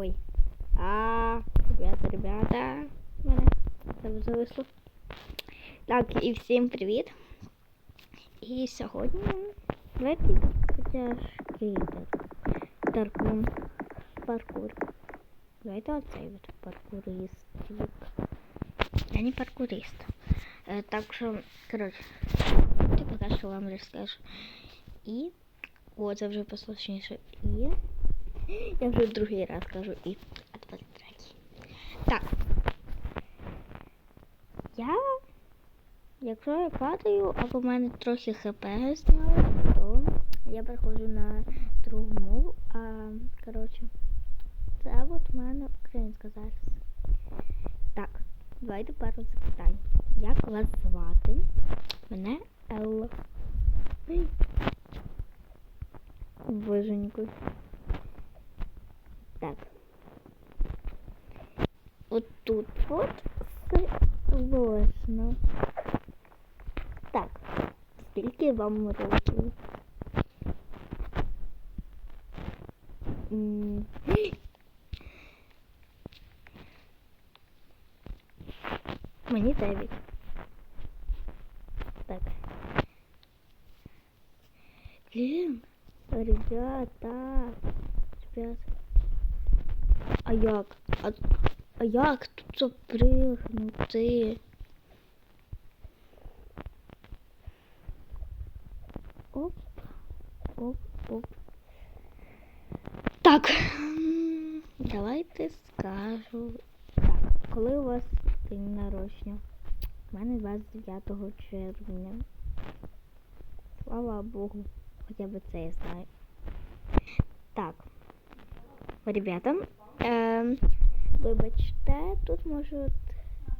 Ой. А, ребята, ребята. У Мене це зависло. Так, і всім привіт. І сьогодні давайте тяжкий паркур. паркур. Давайте оцей от паркурист. Я не паркурист. Е, так що, коротше, я поки що вам розкажу. І. О, це вже послушніше. І. Я вже другий раз кажу і. Тепер третій. Так. Я. Якщо я падаю, або в мене трохи хп зняло, то я переходжу на другу мову. А, коротше, це от у мене українська зараз. Так, давайте пару запитань. Як вас звати? Мене Елла. Ой. тут от сложно. Так. Скільки вам років? М, Мені дев'ять. Так. Блин, ребята, ребят. А як? А, а як тут запригнути? Оп, оп, оп. Так. Давайте скажу. Так, коли у вас день народження? У мене 29 червня. Слава Богу, хоча б це я знаю. Так. Ребята, ем, вибачте, тут можуть.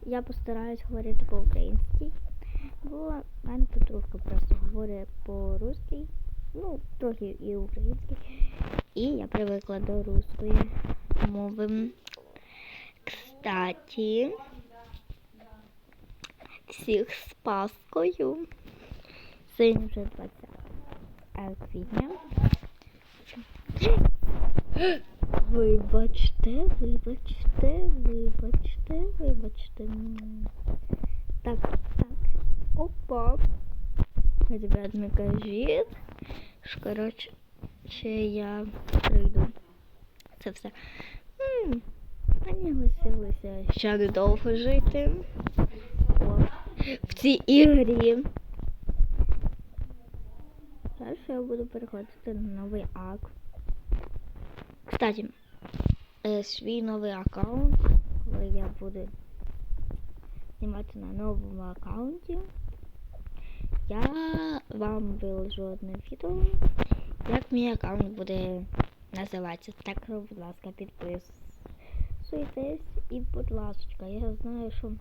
Я постараюсь говорити по-українськи, бо в мене подружка просто говорить по-русски, ну, трохи і українськи. І я привикла до русської мови. Кстати, всіх з Паскою. Сьогодні вже 20 е, квітня. Вибачте, вибачте, вибачте, вибачте. М. Так, так. Опа. Ребят, не кажіть. Коротше, ще я прийду. Це все. М, Мені лишилося ще недовго жити. О, в цій ігрі. Зараз я буду переходити на новий ак. Кстати, е, свій новий аккаунт, коли я буду знімати на новому аккаунті, я вам виложу одне відео, як мій аккаунт буде називатися. Так, будь ласка, підписуйтесь і, будь ласка, я знаю, що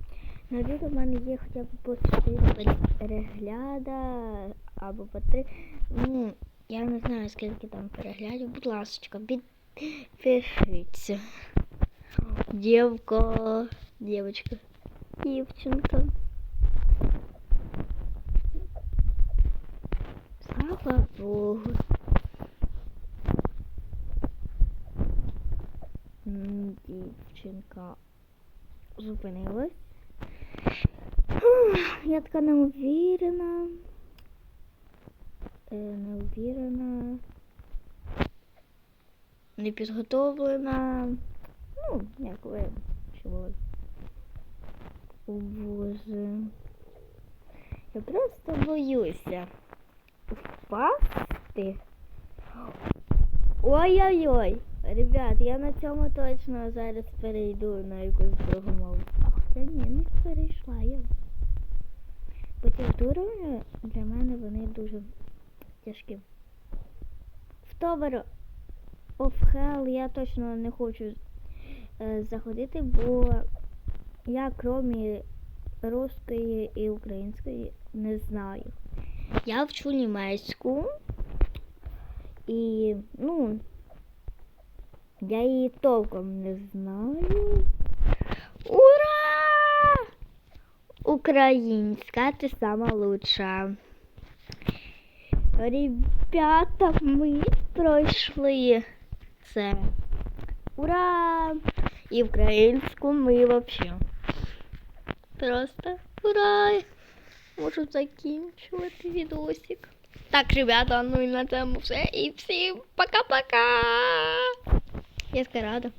на відео в мене є хоча б по 4 перегляда або по 3. Ну, я не знаю, скільки там переглядів. Будь ласка, підпишіться. Дівка, дівчинка, дівчинка. Слава Богу. Дівчинка зупинилась. Я така неуверена. Е, неуверена. Не підготовлена. Ну, як ви чули. О Боже. Я просто боюся впасти. Ой-ой-ой. Ребят, я на цьому точно зараз перейду на якусь другу мову. А хоча ні, не перейшла я. Ті уровні для мене вони дуже тяжкі. В Tower of Hell я точно не хочу е, заходити, бо я крім русської і української не знаю. Я вчу німецьку і, ну, я її толком не знаю. Ура! Українська, ти сама лучша. Ребята, ми пройшли це. Ура! І українську ми вообще. Просто ура! Можу закінчувати відосик. Так, ребята, ну і на цьому все. І всім пока-пока! Я рада.